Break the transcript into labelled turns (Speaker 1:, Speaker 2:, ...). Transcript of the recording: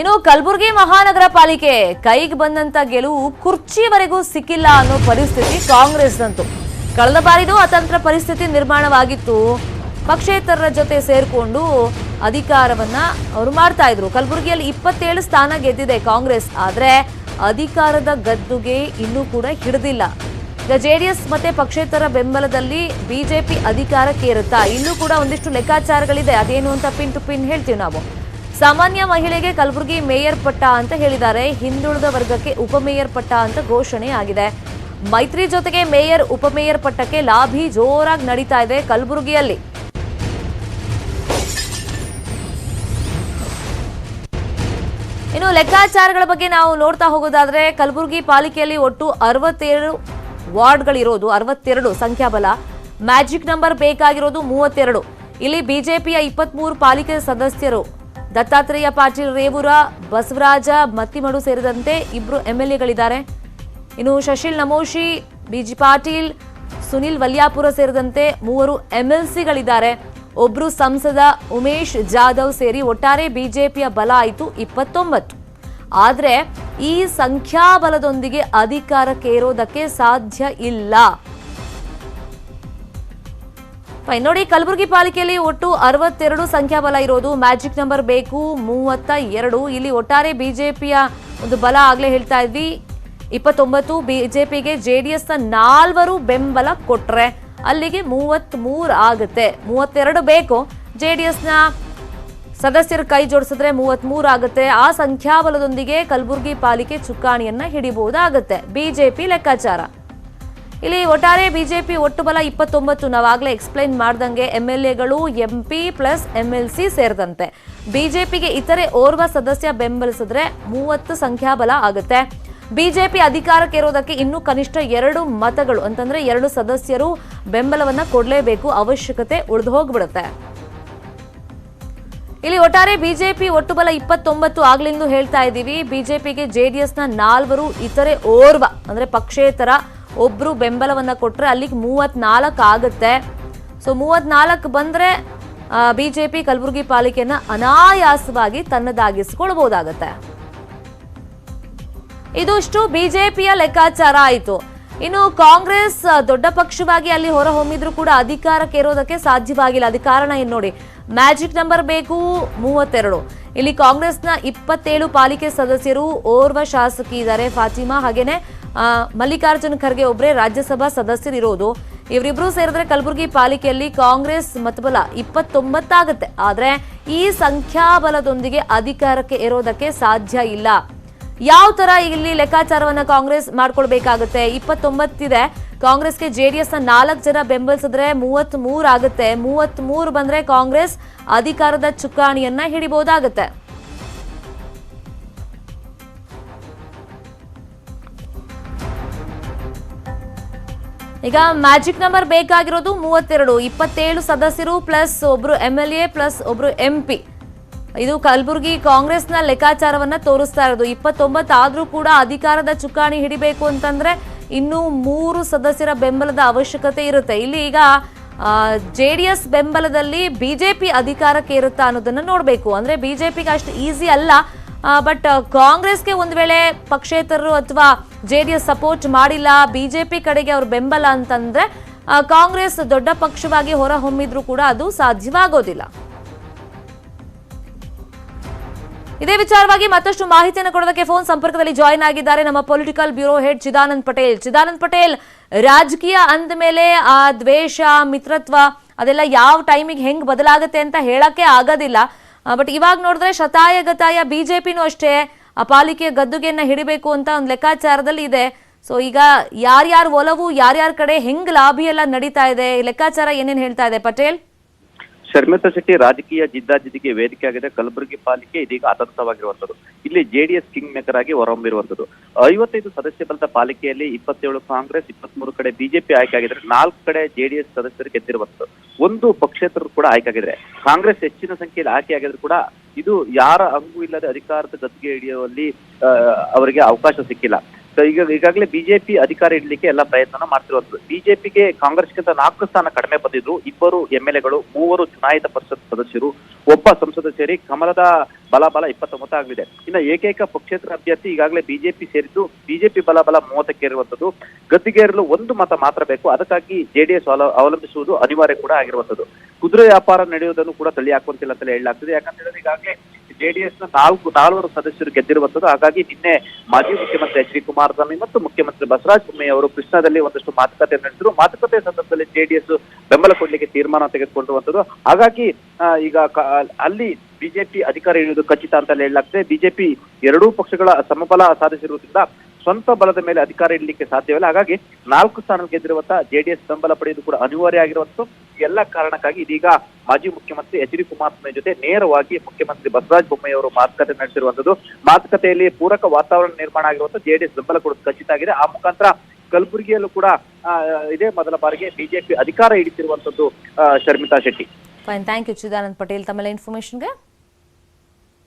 Speaker 1: ಇನ್ನು ಕಲಬುರಗಿ ಮಹಾನಗರ ಪಾಲಿಕೆ ಕೈಗೆ ಬಂದಂತ ಗೆಲುವು ಕುರ್ಚಿವರೆಗೂ ಸಿಕ್ಕಿಲ್ಲ ಅನ್ನೋ ಪರಿಸ್ಥಿತಿ ಕಾಂಗ್ರೆಸ್ದಂತು. ಕಳೆದ ಬಾರಿದು ಅತಂತ್ರ ಪರಿಸ್ಥಿತಿ ನಿರ್ಮಾಣವಾಗಿತ್ತು. ಪಕ್ಷೇತರರ ಜೊತೆ ಸೇರಿಕೊಂಡು ಅಧಿಕಾರವನ್ನ ಅವರು ಮಾಡ್ತಾ ಇದ್ರು. ಕಲಬುರಗಿಯಲ್ಲಿ ಇಪ್ಪತ್ತೇಳು ಸ್ಥಾನ ಗೆದ್ದಿದೆ ಕಾಂಗ್ರೆಸ್. ಆದ್ರೆ ಅಧಿಕಾರದ ಗದ್ದುಗೆ ಇನ್ನೂ ಕೂಡ ಹಿಡಿದಿಲ್ಲ. ಈಗ ಜೆ ಡಿ ಎಸ್ ಮತ್ತೆ ಪಕ್ಷೇತರ ಬೆಂಬಲದಲ್ಲಿ ಬಿಜೆಪಿ ಅಧಿಕಾರಕ್ಕೆ ಇರುತ್ತಾ ಇಲ್ಲೂ ಕೂಡ ಒಂದಿಷ್ಟು ಲೆಕ್ಕಾಚಾರಗಳಿದೆ. ಅದೇನು ಅಂತ ಪಿನ್ ಟು ಪಿನ್ ಹೇಳ್ತೀವಿ ನಾವು. ಸಾಮಾನ್ಯ ಮಹಿಳೆಗೆ ಕಲಬುರಗಿ ಮೇಯರ್ ಪಟ್ಟ ಅಂತ ಹೇಳಿದ್ದಾರೆ. ಹಿಂದುಳಿದ ವರ್ಗಕ್ಕೆ ಉಪಮೇಯರ್ ಪಟ್ಟ ಅಂತ ಘೋಷಣೆ ಆಗಿದೆ. ಮೈತ್ರಿ ಜೊತೆಗೆ ಮೇಯರ್ ಉಪಮೇಯರ್ ಪಟ್ಟಕ್ಕೆ ಲಾಭಿ ಜೋರಾಗಿ ನಡೀತಾ ಇದೆ ಕಲಬುರಗಿಯಲ್ಲಿ. ಇನ್ನು ಲೆಕ್ಕಾಚಾರಗಳ ಬಗ್ಗೆ ನಾವು ನೋಡ್ತಾ ಹೋಗೋದಾದ್ರೆ ಕಲಬುರಗಿ ಪಾಲಿಕೆಯಲ್ಲಿ ಒಟ್ಟು ಅರವತ್ತೇಳು ವಾರ್ಡ್ಗಳಿರೋದು, ಅರವತ್ತೆರಡು ಸಂಖ್ಯಾಬಲ. ಮ್ಯಾಜಿಕ್ ನಂಬರ್ ಬೇಕಾಗಿರೋದು ಮೂವತ್ತೆರಡು. ಇಲ್ಲಿ ಬಿಜೆಪಿಯ ಇಪ್ಪತ್ಮೂರು ಪಾಲಿಕೆ ಸದಸ್ಯರು ದತ್ತಾತ್ರೇಯ ಪಾಟೀಲ್ ರೇವೂರ, ಬಸವರಾಜ, ಮತ್ತಿಮಡು ಸೇರಿದಂತೆ ಇಬ್ರು ಎಂಎಲ್ಎಗಳಿದ್ದಾರೆ. ಇನ್ನು ಶಶಿಲ್ ನಮೋಶಿ ಬಿಜಿ ಪಾಟೀಲ್, ಸುನಿಲ್ ವಲ್ಯಾಪುರ ಸೇರಿದಂತೆ ಮೂವರು ಎಂಎಲ್ಸಿಗಳಿದ್ದಾರೆ. ಒಬ್ರು ಸಂಸದ ಉಮೇಶ್ ಜಾಧವ್ ಸೇರಿ ಒಟ್ಟಾರೆ ಬಿಜೆಪಿಯ ಬಲ ಆಯಿತು ಇಪ್ಪತ್ತೊಂಬತ್ತು. ಆದ್ರೆ ಈ ಸಂಖ್ಯಾಬಲದೊಂದಿಗೆ ಅಧಿಕಾರಕ್ಕೇರೋದಕ್ಕೆ ಸಾಧ್ಯ ಇಲ್ಲ. ಫೈನ್ ನೋಡಿ, ಕಲಬುರಗಿ ಪಾಲಿಕೆಯಲ್ಲಿ ಒಟ್ಟು ಅರವತ್ತೆರಡು ಸಂಖ್ಯಾಬಲ ಇರೋದು. ಮ್ಯಾಜಿಕ್ ನಂಬರ್ ಬೇಕು, ಮೂವತ್ತ ಎರಡು. ಇಲ್ಲಿ ಒಟ್ಟಾರೆ ಬಿಜೆಪಿಯ ಒಂದು ಬಲ ಆಗ್ಲೇ ಹೇಳ್ತಾ ಇದ್ವಿ. ಇಪ್ಪತ್ತೊಂಬತ್ತು ಬಿಜೆಪಿಗೆ ನ ನಾಲ್ವರು ಬೆಂಬಲ ಕೊಟ್ರೆ ಅಲ್ಲಿಗೆ ಮೂವತ್ತ್ ಮೂರು ಆಗುತ್ತೆ. ಮೂವತ್ತೆರಡು ಬೇಕು. ಜೆಡಿಎಸ್ನ ಸದಸ್ಯರು ಕೈ ಜೋಡಿಸಿದ್ರೆ ಮೂವತ್ತ್ ಮೂರು ಆಗುತ್ತೆ. ಆ ಸಂಖ್ಯಾಬಲದೊಂದಿಗೆ ಕಲಬುರಗಿ ಪಾಲಿಕೆ ಚುಕ್ಕಾಣಿಯನ್ನ ಹಿಡಿಬಹುದಾಗುತ್ತೆ. ಬಿಜೆಪಿ ಲೆಕ್ಕಾಚಾರ. ಇಲ್ಲಿ ಒಟ್ಟಾರೆ ಬಿಜೆಪಿ ಒಟ್ಟು ಬಲ ಇಪ್ಪತ್ತೊಂಬತ್ತು. ನಾವಾಗಲೇ ಎಕ್ಸ್ಪ್ಲೈನ್ ಮಾಡ್ದಂಗೆ ಎಂ ಎಲ್ ಎಗಳು M P plus M L C ಸೇರಿದಂತೆ. ಬಿಜೆಪಿಗೆ ಇತರೆ ಓರ್ವ ಸದಸ್ಯ ಬೆಂಬಲಿಸಿದ್ರೆ ಮೂವತ್ತು ಸಂಖ್ಯಾಬಲ ಆಗುತ್ತೆ. ಬಿಜೆಪಿ ಅಧಿಕಾರಕ್ಕೆ ಇರೋದಕ್ಕೆ ಇನ್ನೂ ಕನಿಷ್ಠ ಎರಡು ಮತಗಳು, ಅಂತಂದ್ರೆ ಎರಡು ಸದಸ್ಯರು ಬೆಂಬಲವನ್ನ ಕೊಡಲೇಬೇಕು ಅವಶ್ಯಕತೆ ಉಳಿದು ಹೋಗ್ಬಿಡುತ್ತೆ. ಇಲ್ಲಿ ಒಟ್ಟಾರೆ ಬಿಜೆಪಿ ಒಟ್ಟು ಬಲ ಇಪ್ಪತ್ತೊಂಬತ್ತು ಆಗ್ಲಿಂದು ಹೇಳ್ತಾ ಇದ್ದೀವಿ. ಬಿಜೆಪಿಗೆ ಜೆಡಿಎಸ್ನ ನಾಲ್ವರು ಇತರೆ ಓರ್ವ, ಅಂದ್ರೆ ಪಕ್ಷೇತರ ಒಬ್ರು ಬೆಂಬಲವನ್ನ ಕೊಟ್ರೆ ಅಲ್ಲಿಗೆ ಮೂವತ್ನಾಲ್ಕು ಆಗುತ್ತೆ. ಸೊ ಮೂವತ್ನಾಲ್ಕು ಬಂದ್ರೆ ಬಿಜೆಪಿ ಕಲಬುರಗಿ ಪಾಲಿಕೆಯನ್ನ ಅನಾಯಾಸವಾಗಿ ತನ್ನದಾಗಿಸ್ಕೊಳ್ಬಹುದಾಗತ್ತೆ ಇದುಷ್ಟು ಬಿಜೆಪಿಯ ಲೆಕ್ಕಾಚಾರ ಆಯಿತು. ಇನ್ನು ಕಾಂಗ್ರೆಸ್ ದೊಡ್ಡ ಪಕ್ಷವಾಗಿ ಅಲ್ಲಿ ಹೊರ ಹೊಮ್ಮಿದ್ರು ಕೂಡ ಅಧಿಕಾರಕ್ಕೆ ಇರೋದಕ್ಕೆ ಸಾಧ್ಯವಾಗಿಲ್ಲ. ಅದಕ್ಕೆ ಕಾರಣ ಏನು ನೋಡಿ, ಮ್ಯಾಜಿಕ್ ನಂಬರ್ ಬೇಕು, ಮೂವತ್ತೆರಡು. ಇಲ್ಲಿ ಕಾಂಗ್ರೆಸ್ನ ಇಪ್ಪತ್ತೇಳು ಪಾಲಿಕೆ ಸದಸ್ಯರು ಓರ್ವ ಶಾಸಕಿ ಇದ್ದಾರೆ, ಫಾತಿಮಾ ಹಾಗೇನೆ ಮಲ್ಲಿಕಾರ್ಜುನ ಖರ್ಗೆ ಒಬ್ಬರೇ ರಾಜ್ಯಸಭಾ ಸದಸ್ಯರಿರೋದು. ಇವರಿಬ್ರು ಸೇರಿದ್ರೆ ಕಲಬುರಗಿ ಪಾಲಿಕೆಯಲ್ಲಿ ಕಾಂಗ್ರೆಸ್ ಮತಬಲ ಇಪ್ಪತ್ತೊಂಬತ್ತಾಗುತ್ತೆ. ಆದ್ರೆ ಈ ಸಂಖ್ಯಾಬಲದೊಂದಿಗೆ ಅಧಿಕಾರಕ್ಕೆ ಏರೋದಕ್ಕೆ ಸಾಧ್ಯ ಇಲ್ಲ. ಯಾವ ತರ ಇಲ್ಲಿ ಲೆಕ್ಕಾಚಾರವನ್ನ ಕಾಂಗ್ರೆಸ್ ಮಾಡ್ಕೊಳ್ಬೇಕಾಗುತ್ತೆ? ಇಪ್ಪತ್ತೊಂಬತ್ತಿದೆ. ಕಾಂಗ್ರೆಸ್ಗೆ ಜೆಡಿಎಸ್ನ ನಾಲ್ಕು ಜನ ಬೆಂಬಲಿಸಿದ್ರೆ ಮೂವತ್ತ್ ಮೂರ್ ಆಗುತ್ತೆ. ಮೂವತ್ತ್ ಮೂರು ಬಂದ್ರೆ ಕಾಂಗ್ರೆಸ್ ಅಧಿಕಾರದ ಚುಕ್ಕಾಣಿಯನ್ನ ಹಿಡಿಬಹುದಾಗುತ್ತೆ. ಈಗ ಮ್ಯಾಜಿಕ್ ನಂಬರ್ ಬೇಕಾಗಿರೋದು ಮೂವತ್ತೆರಡು. ಇಪ್ಪತ್ತೇಳು ಸದಸ್ಯರು ಪ್ಲಸ್ ಒಬ್ರು ಎಂ ಎಲ್ ಎ ಪ್ಲಸ್ ಒಬ್ರು ಎಂ ಪಿ. ಇದು ಕಲಬುರಗಿ ಕಾಂಗ್ರೆಸ್ನ ಲೆಕ್ಕಾಚಾರವನ್ನ ತೋರಿಸ್ತಾ ಇರೋದು. ಇಪ್ಪತ್ತೊಂಬತ್ತು ಆದ್ರೂ ಕೂಡ ಅಧಿಕಾರದ ಚುಕ್ಕಾಣಿ ಹಿಡಿಬೇಕು ಅಂತಂದ್ರೆ ಇನ್ನೂ ಮೂರು ಸದಸ್ಯರ ಬೆಂಬಲದ ಅವಶ್ಯಕತೆ ಇರುತ್ತೆ. ಇಲ್ಲಿ ಈಗ ಜೆ ಡಿ ಎಸ್ ಬೆಂಬಲದಲ್ಲಿ ಬಿಜೆಪಿ ಅಧಿಕಾರಕ್ಕೆ ಇರುತ್ತಾ ಅನ್ನೋದನ್ನ ನೋಡಬೇಕು. ಅಂದ್ರೆ ಬಿಜೆಪಿಗೆ ಅಷ್ಟು ಈಸಿ ಅಲ್ಲ. ಬಟ್ ಕಾಂಗ್ರೆಸ್ಗೆ ಒಂದು ವೇಳೆ ಪಕ್ಷೇತರರು ಅಥವಾ ಜೆ ಡಿ ಎಸ್ ಸಪೋರ್ಟ್ ಮಾಡಿಲ್ಲ, ಬಿಜೆಪಿ ಕಡೆಗೆ ಅವ್ರ ಬೆಂಬಲ ಅಂತಂದ್ರೆ ಕಾಂಗ್ರೆಸ್ ದೊಡ್ಡ ಪಕ್ಷವಾಗಿ ಹೊರ ಹೊಮ್ಮಿದ್ರು ಕೂಡ ಅದು ಸಾಧ್ಯವಾಗೋದಿಲ್ಲ. ಇದೇ ವಿಚಾರವಾಗಿ ಮತ್ತಷ್ಟು ಮಾಹಿತಿಯನ್ನು ಕೊಡೋದಕ್ಕೆ ಫೋನ್ ಸಂಪರ್ಕದಲ್ಲಿ ಜಾಯಿನ್ ಆಗಿದ್ದಾರೆ ನಮ್ಮ political bureau head Chidanand Patel. Chidanand Patel, ರಾಜಕೀಯ ಅಂದ ಮೇಲೆ ಆ ದ್ವೇಷ, ಮಿತ್ರತ್ವ ಅದೆಲ್ಲ ಯಾವ ಟೈಮಿಗೆ ಹೆಂಗ್ ಬದಲಾಗುತ್ತೆ ಅಂತ ಹೇಳಕ್ಕೆ ಆಗೋದಿಲ್ಲ. ಬಟ್ ಇವಾಗ ನೋಡಿದ್ರೆ ಶತಾಯ ಗತಾಯ ಬಿಜೆಪಿನೂ ಅಷ್ಟೇ ಆ ಪಾಲಿಕೆಯ ಗದ್ದುಗೆಯನ್ನ ಹಿಡಿಬೇಕು ಅಂತ ಒಂದು ಲೆಕ್ಕಾಚಾರದಲ್ಲಿ ಇದೆ. ಸೊ ಈಗ ಯಾರ್ಯಾರ ಒಲವು, ಯಾರ್ಯಾರ ಕಡೆ ಹೆಂಗ್ ಲಾಭಿ ಎಲ್ಲ ನಡೀತಾ ಇದೆ ಲೆಕ್ಕಾಚಾರ ಏನೇನು ಹೇಳ್ತಾ ಇದೆ ಪಟೇಲ್?
Speaker 2: ಶರ್ಮಿಳಾ ಶೆಟ್ಟಿ ರಾಜಕೀಯ ಜಿದ್ದಾಜಿದ್ದಿಗೆ ವೇದಿಕೆ ಆಗಿದೆ. ಕಲಬುರಗಿ ಪಾಲಿಕೆ ಇದೀಗ ಆತಂಕವಾಗಿರುವಂತದ್ದು ಇಲ್ಲಿ ಜೆಡಿಎಸ್ ಕಿಂಗ್ ಮೇಕರ್ ಆಗಿ ಹೊರಹೊಮ್ಮಿರುವಂತದ್ದು ಐವತ್ತೈದು ಸದಸ್ಯ ಬಲದ ಪಾಲಿಕೆಯಲ್ಲಿ ಇಪ್ಪತ್ತೇಳು ಕಾಂಗ್ರೆಸ್, ಇಪ್ಪತ್ಮೂರು ಕಡೆ ಬಿಜೆಪಿ ಆಯ್ಕೆ ಆಗಿದ್ರೆ ನಾಲ್ಕು ಕಡೆ ಜೆಡಿಎಸ್ ಸದಸ್ಯರು ಗೆದ್ದಿರುವಂತದ್ದು ಒಂದು ಪಕ್ಷೇತರರು ಕೂಡ ಆಯ್ಕೆ ಆಗಿದ್ರೆ ಕಾಂಗ್ರೆಸ್ ಹೆಚ್ಚಿನ ಸಂಖ್ಯೆಯಲ್ಲಿ ಆಯ್ಕೆ ಆಗಿದ್ರು ಕೂಡ ಇದು ಯಾರ ಅಂಗು ಇಲ್ಲದೆ ಅಧಿಕಾರದ ಗದ್ದುಗೆ ಹಿಡಿಯುವಲ್ಲಿ ಅವರಿಗೆ ಅವಕಾಶ ಸಿಕ್ಕಿಲ್ಲ. ಈಗ ಈಗಾಗಲೇ ಬಿಜೆಪಿ ಅಧಿಕಾರ ಇಡಲಿಕ್ಕೆ ಎಲ್ಲ ಪ್ರಯತ್ನ ಮಾಡ್ತಿರುವಂತದ್ದು ಬಿಜೆಪಿಗೆ ಕಾಂಗ್ರೆಸ್ಗಿಂತ ನಾಲ್ಕು ಸ್ಥಾನ ಕಡಿಮೆ ಬಂದಿದ್ರು. ಇಬ್ಬರು ಎಂ ಎಲ್ ಎಗಳು, ಮೂವರು ಚುನಾಯಿತ ಪರಿಷತ್ ಸದಸ್ಯರು, ಒಬ್ಬ ಸಂಸದ ಸೇರಿ ಕಮಲದ ಬಲಬಲ ಇಪ್ಪತ್ತೊಂಬತ್ತು ಆಗಲಿದೆ. ಇನ್ನು ಏಕೈಕ ಪಕ್ಷೇತರ ಅಭ್ಯರ್ಥಿ ಈಗಾಗಲೇ ಬಿಜೆಪಿ ಸೇರಿದ್ದು ಬಿಜೆಪಿ ಬಲಬಲ ಮೂವತ್ತಕ್ಕೆ ಇರುವಂತದ್ದು ಗದ್ದಿಗೇರಲು ಒಂದು ಮತ ಮಾತ್ರ ಬೇಕು. ಅದಕ್ಕಾಗಿ ಜೆಡಿಎಸ್ ಅವಲಂಬಿಸುವುದು ಅನಿವಾರ್ಯ ಕೂಡ ಆಗಿರುವಂತದ್ದು ಕುದುರೆ ವ್ಯಾಪಾರ ನಡೆಯುವುದನ್ನು ಕೂಡ ತಳ್ಳಿ ಹಾಕುವಂತಿಲ್ಲ ಅಂತಲೇ ಹೇಳಲಾಗ್ತದೆ. ಯಾಕಂತ ಹೇಳಿದ್ರೆ ಈಗಾಗಲೇ ಜೆಡಿಎಸ್ನ ನಾಲ್ಕು, ನಾಲ್ವರು ಸದಸ್ಯರು ಗೆದ್ದಿರುವಂತದ್ದು ಹಾಗಾಗಿ ನಿನ್ನೆ ಮಾಜಿ ಮುಖ್ಯಮಂತ್ರಿ ಎಚ್ ಡಿ ಕುಮಾರಸ್ವಾಮಿ ಮತ್ತು ಮುಖ್ಯಮಂತ್ರಿ ಬಸವರಾಜ ಬೊಮ್ಮಾಯಿ ಅವರು ಕೃಷ್ಣಾದಲ್ಲಿ ಒಂದಷ್ಟು ಮಾತುಕತೆ ನಡೆಸಿದ್ರು. ಮಾತುಕತೆ ಸಂದರ್ಭದಲ್ಲಿ ಜೆಡಿಎಸ್ ಬೆಂಬಲ ಕೊಡ್ಲಿಕ್ಕೆ ತೀರ್ಮಾನ ತೆಗೆದುಕೊಂಡಿರುವಂತದ್ದು ಹಾಗಾಗಿ ಈಗ ಅಲ್ಲಿ ಬಿಜೆಪಿ ಅಧಿಕಾರ ಇರುವುದು ಖಚಿತ ಅಂತ ಹೇಳಲಾಗ್ತದೆ. ಬಿಜೆಪಿ ಎರಡೂ ಪಕ್ಷಗಳ ಸಮಬಲ ಸಾಧಿಸಿರುವುದರಿಂದ ಸ್ವಂತ ಬಲದ ಮೇಲೆ ಅಧಿಕಾರ ಇಡಲಿಕ್ಕೆ ಸಾಧ್ಯವಿಲ್ಲ. ಹಾಗಾಗಿ ನಾಲ್ಕು ಸ್ಥಾನ ಗೆದ್ದಿರುವಂತಹ ಜೆಡಿಎಸ್ ಬೆಂಬಲ ಪಡೆಯುವುದು ಕೂಡ ಅನಿವಾರ್ಯ ಆಗಿರುವಂತದ್ದು ಈ ಎಲ್ಲ ಕಾರಣಕ್ಕಾಗಿ ಇದೀಗ ಮಾಜಿ ಮುಖ್ಯಮಂತ್ರಿ ಎಚ್ ಡಿ ಕುಮಾರಸ್ವಾಮಿ ಜೊತೆ ನೇರವಾಗಿ ಮುಖ್ಯಮಂತ್ರಿ ಬಸವರಾಜ ಬೊಮ್ಮಾಯಿ ಮಾತುಕತೆ ನಡೆಸಿರುವಂತದ್ದು. ಮಾತುಕತೆಯಲ್ಲಿ ಪೂರಕ ವಾತಾವರಣ ನಿರ್ಮಾಣ ಆಗಿರುವಂತ ಜೆಡಿಎಸ್ ಬೆಂಬಲ ಕೊಡೋದು ಖಚಿತ ಆಗಿದೆ. ಆ ಮುಖಾಂತರ ಕಲಬುರಗಿಯಲ್ಲೂ ಕೂಡ ಇದೇ ಮೊದಲ ಬಾರಿಗೆ ಬಿಜೆಪಿ ಅಧಿಕಾರ ಹಿಡಿತಿರುವಂತದ್ದು Sharmita Shetty.
Speaker 1: Fine thank you Chidanand Patel ತಮ್ಮೆಲ್ಲ ಇನ್ಫಾರ್ಮೇಶನ್ಗೆ